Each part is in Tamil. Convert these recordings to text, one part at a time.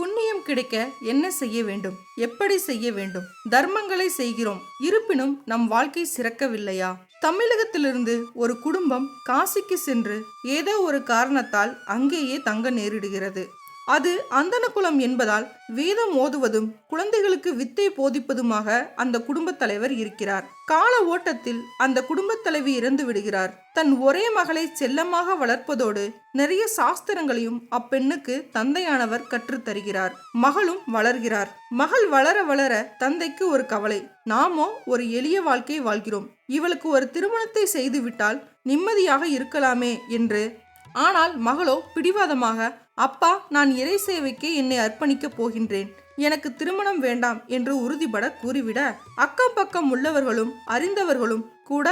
புண்ணியம் கிடைக்க என்ன செய்ய வேண்டும்? எப்படி செய்ய வேண்டும்? தர்மங்களை செய்கிறோம். இருப்பினும் நம் வாழ்க்கை சிறக்கவில்லையா? தமிழகத்திலிருந்து ஒரு குடும்பம் காசிக்கு சென்று ஏதோ ஒரு காரணத்தால் அங்கேயே தங்க நேரிடுகிறது. அது அந்தனகுலம் என்பதால் வேதம் ஓதுவதும் குழந்தைகளுக்கு வித்தை போதிப்பதுமாக அந்த குடும்பத் தலைவர் இருக்கிறார். கால ஓட்டத்தில் அந்த குடும்பத் தலைவி இறந்து விடுகிறார். தன் ஒரே மகளை செல்லமாக வளர்ப்பதோடு நிறைய சாஸ்திரங்களையும் அப்பெண்ணுக்கு தந்தையானவர் கற்றுத் தருகிறார். மகளும் வளர்கிறார். மகள் வளர வளர தந்தைக்கு ஒரு கவலை நாமோ ஒரு எளிய வாழ்க்கை வாழ்கிறோம். இவளுக்கு ஒரு திருமணத்தை செய்துவிட்டால் நிம்மதியாக இருக்கலாமே என்று. ஆனால் மகளோ பிடிவாதமாக அப்பா நான் இறை சேவைக்கு என்னை அர்ப்பணிக்கப் போகின்றேன். எனக்கு திருமணம் வேண்டாம் என்று உறுதிபட கூறிவிட அக்கம் பக்கம் உள்ளவர்களும் அறிந்தவர்களும் கூட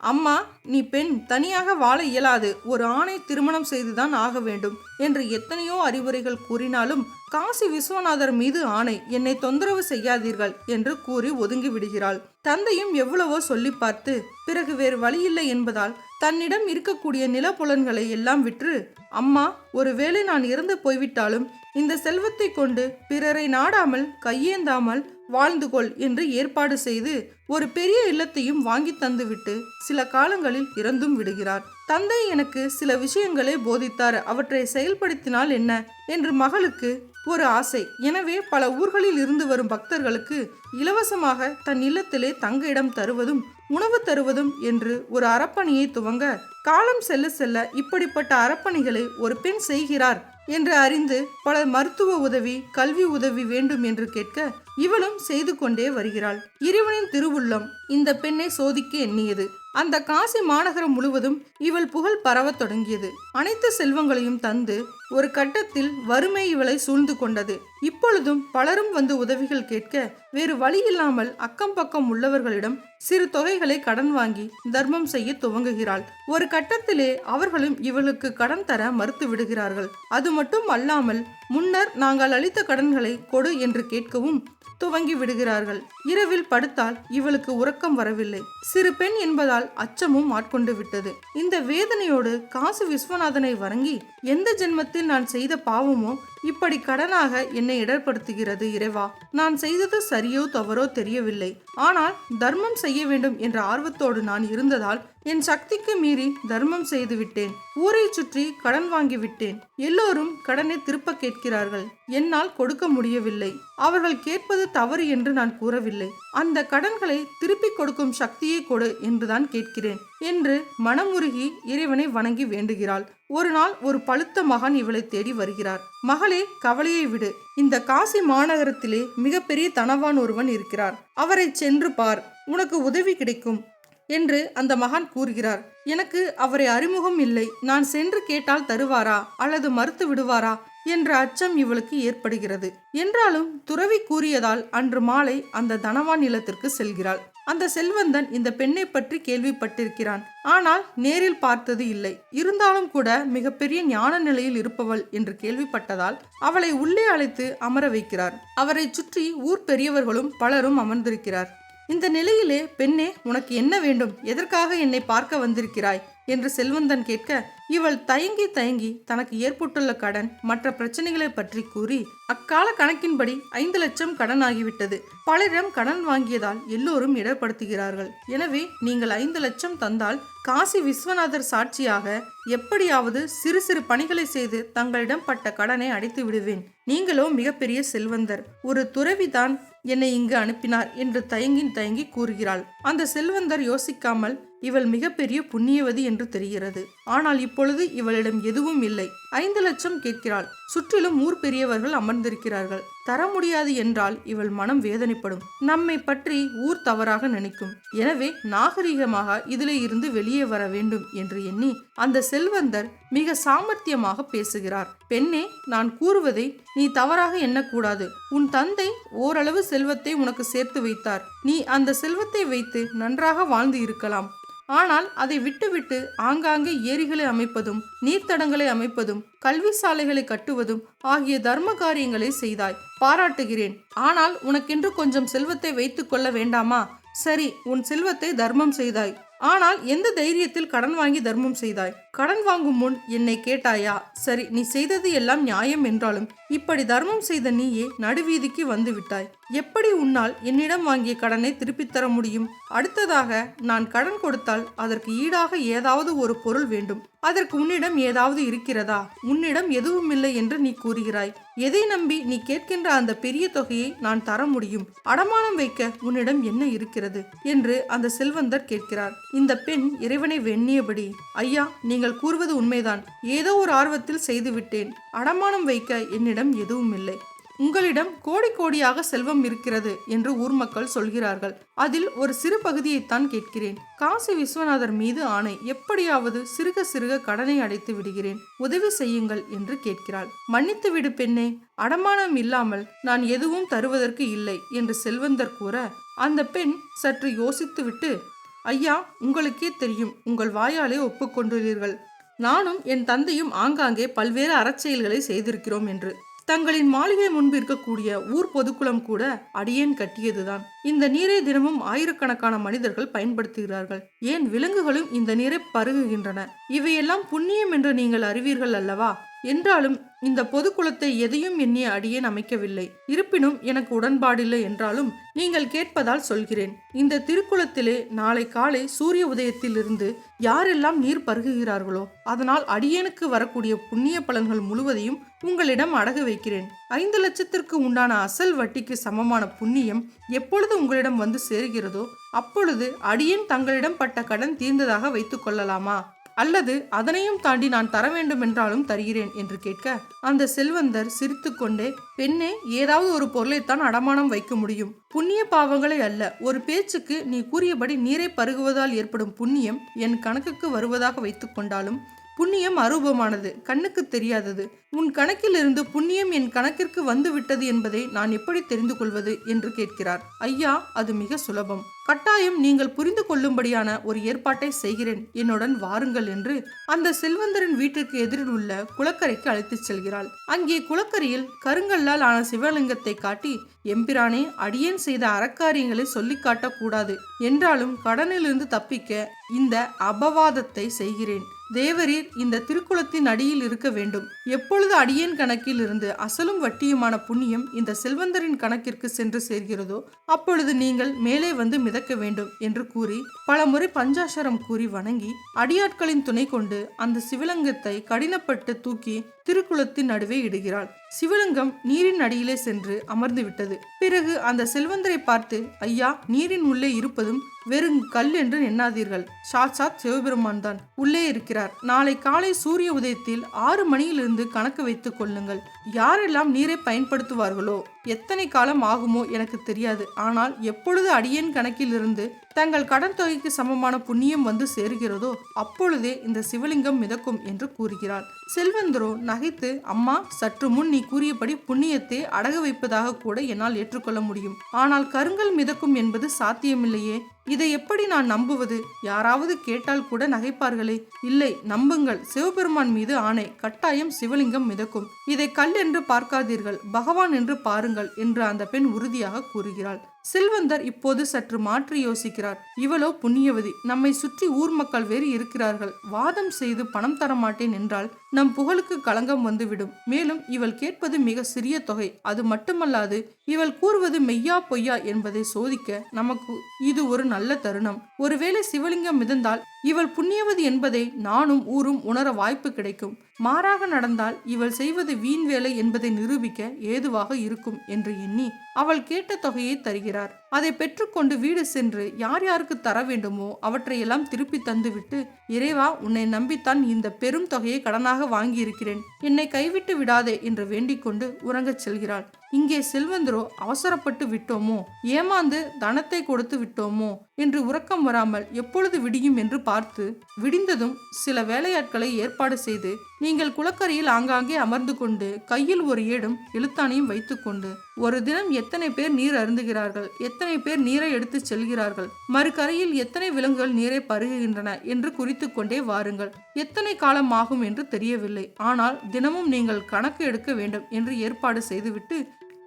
அம்மா நீ பெண் தனியாக வாழ இயலாது. ஒரு ஆணை திருமணம் செய்துதான் ஆக வேண்டும் என்று எத்தனையோ அறிவுரைகள் கூறினாலும் காசி விஸ்வநாதர் மீது ஆணை என்னை தொந்தரவு செய்யாதீர்கள் என்று கூறி ஒதுங்கி விடுகிறாள். தந்தையும் எவ்வளவோ சொல்லி பார்த்து பிறகு வேறு வழியில்லை என்பதால் தன்னிடம் இருக்கக்கூடிய நிலப்புலன்களை எல்லாம் விற்று அம்மா ஒருவேளை நான் இறந்து போய்விட்டாலும் இந்த செல்வத்தை கொண்டு பிறரை நாடாமல் கையேந்தாமல் வாழ்ந்து கொள் என்று ஏற்பாடு செய்து ஒரு பெரிய இல்லத்தையும் வாங்கி தந்துவிட்டு சில காலங்களில் இறந்தும் விடுகிறார். தந்தை எனக்கு சில விஷயங்களை போதித்தார். அவற்றை செயல்படுத்தினால் என்ன? என்று மகளுக்கு ஒரு ஆசை. எனவே பல ஊர்களில் இருந்து வரும் பக்தர்களுக்கு இலவசமாக தன் இல்லத்திலே தங்க இடம் தருவதும் உணவு தருவதும் என்று ஒரு அறப்பணியை துவங்க காலம் செல்ல செல்ல இப்படிப்பட்ட அறப்பணிகளை ஒரு பெண் செய்கிறார். என்று அறிந்து பல மருத்துவ உதவி கல்வி உதவி வேண்டும் என்று கேட்க இவளும் செய்து கொண்டே வருகிறாள். இறைவனின் திருவுள்ளம் இந்த பெண்ணை சோதிக்க எண்ணியது. அந்த காசி மாநகரம் முழுவதும் இவள் புகழ் பரவத் தொடங்கியது. அனைத்து செல்வங்களையும் தந்து ஒரு கட்டத்தில் வறுமை இவளை சூழ்ந்து கொண்டது. இப்பொழுதும் பலரும் வந்து உதவிகள் கேட்க வேறு வழி இல்லாமல் அக்கம் பக்கம் உள்ளவர்களிடம் சிறு தொகைகளை கடன் வாங்கி தர்மம் செய்ய துவங்குகிறாள். ஒரு கட்டத்திலே அவர்களும் இவளுக்கு கடன் தர மறுத்து விடுகிறார்கள். அது மட்டும் அல்லாமல் முன்னர் நாங்கள் அளித்த கடன்களை கொடு என்று கேட்கவும் துவங்கி விடுகிறார்கள். இரவில் படுத்தால் இவளுக்கு உறக்கம் வரவில்லை. சிறு பெண் என்பதால் அச்சமும் ஆட்கொண்டு விட்டது. இந்த வேதனையோடு காசு விஸ்வநாதனை வணங்கி எந்த ஜென்மத்தில் நான் செய்த பாவமோ இப்படி கடனாக என்னை இடர்படுத்துகிறது இறைவா. நான் செய்தது சரியோ தவறோ தெரியவில்லை. ஆனால் தர்மம் செய்ய வேண்டும் என்ற ஆர்வத்தோடு நான் இருந்ததால் என் சக்திக்கு மீறி தர்மம் செய்து விட்டேன் ஊரை சுற்றி கடன் வாங்கி விட்டேன் எல்லோரும் கடனை திருப்ப கேட்கிறார்கள். என்னால் கொடுக்க முடியவில்லை. அவர்கள் கேட்பது தவறு என்று நான் கூறவில்லை. அந்த கடன்களை திருப்பிக் கொடுக்கும் சக்தியை கொடு என்றுதான் கேட்கிறேன் என்று மனமுருகி இறைவனை வணங்கி வேண்டுகிறாள். ஒரு நாள் ஒரு பழுத்த மகன் இவளை தேடி வருகிறார். மகளே கவலையை விடு. இந்த காசி மாநகரத்திலே மிகப்பெரிய தனவான் ஒருவன் இருக்கிறார். அவரை சென்று பார். உனக்கு உதவி கிடைக்கும். என்று அந்த மகான் கூறுகிறார். எனக்கு அவரை அறிமுகம் இல்லை. நான் சென்று கேட்டால் தருவாரா? அல்லது மறுத்து விடுவாரா? என்ற அச்சம் இவளுக்கு ஏற்படுகிறது. என்றாலும் துறவி கூறியதால் அன்று மாலை அந்த தனவான் நிலத்திற்கு செல்கிறாள். அந்த செல்வந்தன் இந்த பெண்ணை பற்றி கேள்விப்பட்டிருக்கிறான். ஆனால் நேரில் பார்த்தது இல்லை. இருந்தாலும் கூட மிகப்பெரிய ஞான நிலையில் இருப்பவள் என்று கேள்விப்பட்டதால் அவளை உள்ளே அழைத்து அமர வைக்கிறார். அவரை சுற்றி ஊர் பெரியவர்களும் பலரும் அமர்ந்திருக்கிறார். இந்த நிலையிலே பெண்ணே உனக்கு என்ன வேண்டும்? எதற்காக என்னை பார்க்க வந்திருக்கிறாய்? என்று செல்வந்தன் கேட்க இவள் தயங்கி தயங்கி தனக்கு ஏற்பட்டுள்ள கடன் மற்ற பிரச்சனைகளை பற்றி கூறி அக்கால கணக்கின்படி ஐந்து லட்சம் கடன் ஆகிவிட்டது பலரிடம் கடன் வாங்கியதால் எல்லோரும் இடர்படுத்துகிறார்கள் எனவே நீங்கள் ஐந்து லட்சம் தந்தால் காசி விஸ்வநாதர் சாட்சியாக எப்படியாவது சிறு சிறு பணிகளை செய்து தங்களிடம் பட்ட கடனை அடைத்து விடுவேன் நீங்களோ மிகப்பெரிய செல்வந்தர். ஒரு துறவிதான் என்னை இங்கு அனுப்பினார் என்று தயங்கி தயங்கி கூறுகிறாள். அந்த செல்வந்தர் யோசிக்காமல் இவள் மிகப்பெரிய புண்ணியவதி என்று தெரிகிறது. ஆனால் இப்பொழுது இவளிடம் எதுவும் இல்லை. ஐந்து லட்சம் கேட்கிறாள். சுற்றிலும் ஊர் பெரியவர்கள் அமர்ந்திருக்கிறார்கள். தர முடியாது என்றால் இவள் மனம் வேதனைப்படும். நம்மை பற்றி ஊர் தவறாக நினைக்கும். எனவே நாகரிகமாக இதிலே இருந்து வெளியே வர வேண்டும் என்று எண்ணி அந்த செல்வந்தர் மிக சாமர்த்தியமாக பேசுகிறார். பெண்ணே நான் கூறுவதை நீ தவறாக எண்ணக்கூடாது. உன் தந்தை ஓரளவு செல்வத்தை உனக்கு சேர்த்து வைத்தார். நீ அந்த செல்வத்தை வைத்து நன்றாக வாழ்ந்து இருக்கலாம். ஆனால் அதை விட்டுவிட்டு ஆங்காங்கே ஏரிகளை அமைப்பதும் நீர்த்தடங்களை அமைப்பதும் கல்வி சாலைகளை கட்டுவதும் ஆகிய தர்ம காரியங்களை செய்தாய். பாராட்டுகிறேன். ஆனால் உனக்கென்று கொஞ்சம் செல்வத்தை வைத்துக் கொள்ள வேண்டாமா? சரி உன் செல்வத்தை தர்மம் செய்தாய். ஆனால் எந்த தைரியத்தில் கடன் வாங்கி தர்மம் செய்தாய்? கடன் வாங்கும் முன் என்னை கேட்டாயா? சரி நீ செய்தது எல்லாம் நியாயம் என்றாலும் இப்படி தர்மம் செய்த நீயே நடுவீதிக்கு வந்து விட்டாய் எப்படி உன்னால் என்னிடம் வாங்கிய கடனை திருப்பித் தர முடியும்? அடுத்ததாக நான் கடன் கொடுத்தால் அதற்கு ஈடாக ஏதாவது ஒரு பொருள் வேண்டும். அதற்கு உன்னிடம் ஏதாவது இருக்கிறதா? உன்னிடம் எதுவும் இல்லை என்று நீ கூறுகிறாய். எதை நம்பி நீ கேட்கின்ற அந்த பெரிய தொகையை நான் தர முடியும்? அடமானம் வைக்க உன்னிடம் என்ன இருக்கிறது? என்று அந்த செல்வந்தர் கேட்கிறார். இந்த பெண் இறைவனை வெண்ணியபடி ஐயா நீங்கள் கூறுவது உண்மைதான். ஏதோ ஒரு ஆர்வத்தில் செய்துவிட்டேன். அடமானம் வைக்க என்னிடம் எதுவும் இல்லை. உங்களிடம் கோடி கோடியாக செல்வம் இருக்கிறது என்று ஊர் மக்கள் சொல்கிறார்கள். அதில் ஒரு சிறு பகுதியைத்தான் கேட்கிறேன். காசி விஸ்வநாதர் மீது ஆணை எப்படியாவது சிறுக சிறுக கடனை அடைத்து விடுகிறேன். உதவி செய்யுங்கள் என்று கேட்கிறாள். மன்னித்து விடு பெண்ணே. அடமானம் இல்லாமல் நான் எதுவும் தருவதற்கு இல்லை என்று செல்வந்தர் கூற அந்த பெண் சற்று யோசித்துவிட்டு ஐயா உங்களுக்கே தெரியும். உங்கள் வாயாலே ஒப்புக்கொண்டுள்ளீர்கள். நானும் என் தந்தையும் ஆங்காங்கே பல்வேறு அறச்செயல்களை செய்திருக்கிறோம் என்று. தங்களின் மாளிகை முன்பு இருக்கக்கூடிய ஊர் பொதுக்குளம் கூட அடியேன் கட்டியதுதான். இந்த நீரை தினமும் ஆயிரக்கணக்கான மனிதர்கள் பயன்படுத்துகிறார்கள். ஏன் விலங்குகளும் இந்த நீரை பருகுகின்றன? இவையெல்லாம் புண்ணியம் என்று நீங்கள் அறிவீர்கள் அல்லவா? என்றாலும் இந்த பொதுக்குளத்தை எதையும் எண்ணிய அடியேன் அமைக்கவில்லை. இருப்பினும் எனக்கு உடன்பாடில்லை என்றாலும் நீங்கள் கேட்பதால் சொல்கிறேன். இந்த திருக்குளத்திலே நாளை காலை சூரிய உதயத்திலிருந்து யாரெல்லாம் நீர் பருகுகிறார்களோ அதனால் அடியேனுக்கு வரக்கூடிய புண்ணிய பலன்கள் முழுவதையும் உங்களிடம் அடகு வைக்கிறேன். ஐந்து லட்சத்திற்கு உண்டான அசல் வட்டிக்கு சமமான புண்ணியம் எப்பொழுது உங்களிடம் வந்து சேருகிறதோ அப்பொழுது அடியேன் தங்களிடம் பட்ட கடன் தீர்ந்ததாக வைத்துக் கொள்ளலாமா? அல்லது அதனையும் தாண்டி நான் தர வேண்டும் என்றாலும் தருகிறேன் என்று கேட்க அந்த செல்வந்தர் சிரித்துக்கொண்டே பெண்ணே ஏதாவது ஒரு பொருளைத்தான் அடமானம் வைக்க முடியும். புண்ணிய பாவங்களை அல்ல. ஒரு பேச்சுக்கு நீ கூறியபடி நீரை பருகுவதால் ஏற்படும் புண்ணியம் என் கணக்குக்கு வருவதாக வைத்துக் கொண்டாலும் புண்ணியம் அரூபமானது கண்ணுக்கு தெரியாதது. உன் கணக்கிலிருந்து புண்ணியம் என் கணக்கிற்கு வந்து விட்டது என்பதை நான் எப்படி தெரிந்து கொள்வது என்று கேட்கிறார். ஐயா அது மிக சுலபம். கட்டாயம் நீங்கள் புரிந்து கொள்ளும்படியான ஒரு ஏற்பாட்டை செய்கிறேன். என்னுடன் வாருங்கள் என்று அந்த செல்வந்தரின் வீட்டிற்கு எதிரில் உள்ள குளக்கரைக்கு அழைத்துச் செல்கிறாள். அங்கே குளக்கரையில் கருங்கல்லால் ஆன சிவலிங்கத்தை காட்டி எம்பிரானே அடியேன் செய்த அறக்காரியங்களை சொல்லிக் காட்டக்கூடாது என்றாலும் கடனிலிருந்து தப்பிக்க இந்த அபவாதத்தை செய்கிறேன். தேவரீர் இந்த திருக்குளத்தின் அடியில் இருக்க வேண்டும். எப்பொழுது அடியேன் கணக்கில் இருந்து அசலும் வட்டியுமான புண்ணியம் இந்த செல்வந்தரின் கணக்கிற்கு சென்று சேர்கிறதோ அப்பொழுது நீங்கள் மேலே வந்து மிதக்க வேண்டும் என்று கூறி பலமுறை பஞ்சாசரம் கூறி வணங்கி அடியாட்களின் துணை கொண்டு அந்த சிவலிங்கத்தை கடினப்பட்டு தூக்கி திருக்குளத்தின் நடுவே இடுகிறாள். சிவலிங்கம் நீரின் அடியிலே சென்று அமர்ந்து விட்டது. பிறகு அந்த செல்வந்தரை பார்த்து ஐயா நீரின் உள்ளே இருப்பதும் வெறும் கல் என்று எண்ணாதீர்கள். சாட்சாத் சிவபெருமான் தான் உள்ளே இருக்கிறார். நாளை காலை சூரிய உதயத்தில் ஆறு மணியிலிருந்து கணக்கு வைத்துக் கொள்ளுங்கள். யாரெல்லாம் நீரை பயன்படுத்துவார்களோ எத்தனை காலம் ஆகுமோ எனக்கு தெரியாது. ஆனால் எப்பொழுது அடியேன் கணக்கிலிருந்து தங்கள் கடன் தொகைக்கு சமமான புண்ணியம் வந்து சேருகிறதோ அப்பொழுதே இந்த சிவலிங்கம் மிதக்கும் என்று கூறுகிறார் செல்வந்தரோ நகைத்து அம்மா சற்று முன் நீ கூறியபடி புண்ணியத்தை அடகு வைப்பதாக கூட என்னால் ஏற்றுக்கொள்ள முடியும். ஆனால் கருங்கல் மிதக்கும் என்பது சாத்தியமில்லையே. இதை எப்படி நான் நம்புவது? யாராவது கேட்டால் கூட நகைப்பார்களே. இல்லை நம்புங்கள். சிவபெருமான் மீது ஆணை. கட்டாயம் சிவலிங்கம் மிதக்கும். இதை கல் என்று பார்க்காதீர்கள். பகவான் என்று பாருங்கள் என்று அந்த பெண் உறுதியாக கூறுகிறாள். செல்வந்தர் இப்போது சற்று மாற்றி யோசிக்கிறார். இவளோ புண்ணியவதி நம்மை சுற்றி ஊர் மக்கள் வேறு இருக்கிறார்கள். வாதம் செய்து பணம் தரமாட்டேன் என்றால் நம் புகழுக்கு களங்கம் வந்துவிடும். மேலும் இவள் கேட்பது மிக சிறிய தொகை. அது மட்டுமல்லாது இவள் கூறுவது மெய்யா பொய்யா என்பதை சோதிக்க நமக்கு இது ஒரு நல்ல தருணம். ஒருவேளை சிவலிங்கம் மிதந்தால் இவள் புண்ணியவதி என்பதை நானும் ஊரும் உணர வாய்ப்பு கிடைக்கும். மாறாக நடந்தால் இவள் செய்வது வீண் வேலை என்பதை நிரூபிக்க ஏதுவாக இருக்கும் என்று எண்ணி அவள் கேட்ட தொகையை தருகிறார். அதை பெற்றுக்கொண்டு வீடு சென்று யார் யாருக்கு தர வேண்டுமோ அவற்றையெல்லாம் திருப்பி தந்துவிட்டு இறைவா உன்னை நம்பித்தான் இந்த பெரும் தொகையை கடனாக வாங்கியிருக்கிறேன். என்னை கைவிட்டு விடாதே என்று வேண்டிக் கொண்டு உறங்கச் செல்கிறாள். இங்கே செல்வந்தரோ அவசரப்பட்டு விட்டோமோ? ஏமாந்து தனத்தை கொடுத்து விட்டோமோ? என்று உறக்கம் வராமல் எப்பொழுது விடியும் என்று பார்த்து விடிந்ததும் சில வேலையாட்களை ஏற்பாடு செய்து நீங்கள் குளக்கரையில் ஆங்காங்கே அமர்ந்து கொண்டு கையில் ஒரு ஏடும் எழுத்தானையும் வைத்துக்கொண்டு ஒரு தினம் எத்தனை பேர் நீர் அருந்துகிறார்கள் எத்தனை பேர் நீரை எடுத்து செல்கிறார்கள் மறுகரையில் எத்தனை விலங்குகள் நீரை பருகுகின்றன என்று குறித்து கொண்டே வாருங்கள். எத்தனை காலம் ஆகும் என்று தெரியவில்லை. ஆனால் தினமும் நீங்கள் கணக்கு எடுக்க வேண்டும் என்று ஏற்பாடு செய்துவிட்டு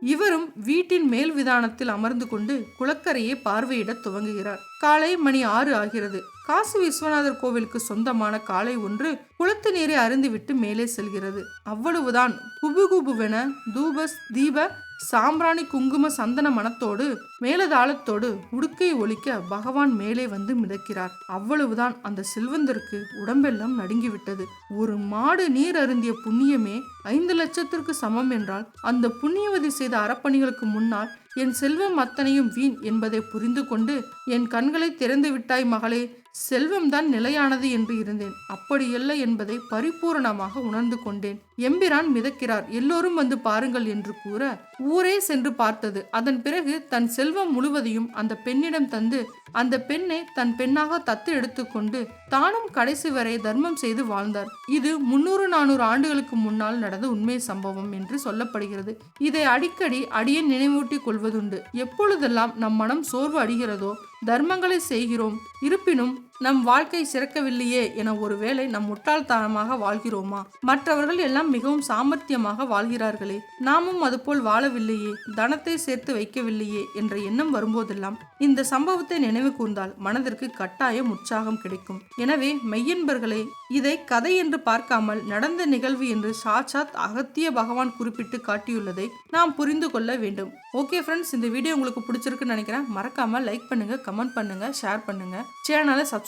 இவரும் வீட்டின் மேல் விதானத்தில் அமர்ந்து கொண்டு குளக்கரையை பார்வையிடத் துவங்குகிறார். காலை மணி ஆறு ஆகிறது. காசி விஸ்வநாதர் கோவிலுக்கு சொந்தமான காலை ஒன்று குளத்து நீரை அருந்திவிட்டு மேலே செல்கிறது. அவ்வளவுதான். குபுகுபுவென தூபஸ் தீப சாம்பிராணி குங்கும சந்தன மனத்தோடு மேலதாளத்தோடு உடுக்கை ஒழிக்க பகவான் மேலே வந்து மிதக்கிறார். அவ்வளவுதான். அந்த செல்வந்தருக்கு உடம்பெல்லாம் நடுங்கிவிட்டது. ஒரு மாடு நீர் அருந்திய புண்ணியமே ஐந்து லட்சத்திற்கு சமம் என்றால் அந்த புண்ணியவதி செய்த அறப்பணிகளுக்கு முன்னால் என் செல்வம் அத்தனையும் வீண் என்பதை புரிந்து கொண்டு என் கண்களை திறந்து விட்டாய் மகளே செல்வம்தான் நிலையானது என்று இருந்தேன். அப்படியல்ல என்பதை பரிபூரணமாக உணர்ந்து கொண்டேன். எம்பிரான் மிதக்கிறார் எல்லோரும் வந்து பாருங்கள் என்று கூற ஊரே சென்று பார்த்தது. அதன் பிறகு தன் செல்வம் முழுவதையும் அந்த பெண்ணிடம் தந்து அந்த பெண்ணை தன் பெண்ணாக தத்து எடுத்துக்கொண்டு தானும் கடைசி வரை தர்மம் செய்து வாழ்ந்தார். இது முன்னூறு நானூறு ஆண்டுகளுக்கு முன்னால் நடந்த உண்மை சம்பவம் என்று சொல்லப்படுகிறது. இதை அடிக்கடி அடியே நினைவூட்டிக் கொள்வதுண்டு. எப்பொழுதெல்லாம் நம் மனம் சோர்வு அடிகிறதோ தர்மங்களை செய்கிறோம். இருப்பினும் நம் வாழ்க்கை சிறக்கவில்லையே என ஒருவேளை நம் முட்டாள்தனமாக வாழ்கிறோமா? மற்றவர்கள் எல்லாம் மிகவும் சாமர்த்தியமாக வாழ்கிறார்களே. நாமும் அதுபோல் வாழவில்லையே தனத்தை சேர்த்து வைக்கவில்லையே என்ற எண்ணம் வரும்போதெல்லாம் இந்த சம்பவத்தை நினைவு கூர்ந்தால் மனதிற்கு கட்டாயம் உற்சாகம் கிடைக்கும். எனவே மெய்யன்பர்களே இதை கதை என்று பார்க்காமல் நடந்த நிகழ்வு என்று சாட்சாத் அகத்திய பகவான் குறிப்பிட்டு காட்டியுள்ளதை நாம் புரிந்து கொள்ள வேண்டும். ஓகே ஃப்ரெண்ட்ஸ் இந்த வீடியோ உங்களுக்கு பிடிச்சிருக்குன்னு நினைக்கிறேன். மறக்காம லைக் பண்ணுங்க கமெண்ட் பண்ணுங்க ஷேர் பண்ணுங்க. சேனலை சப்ஸ்கிரைப்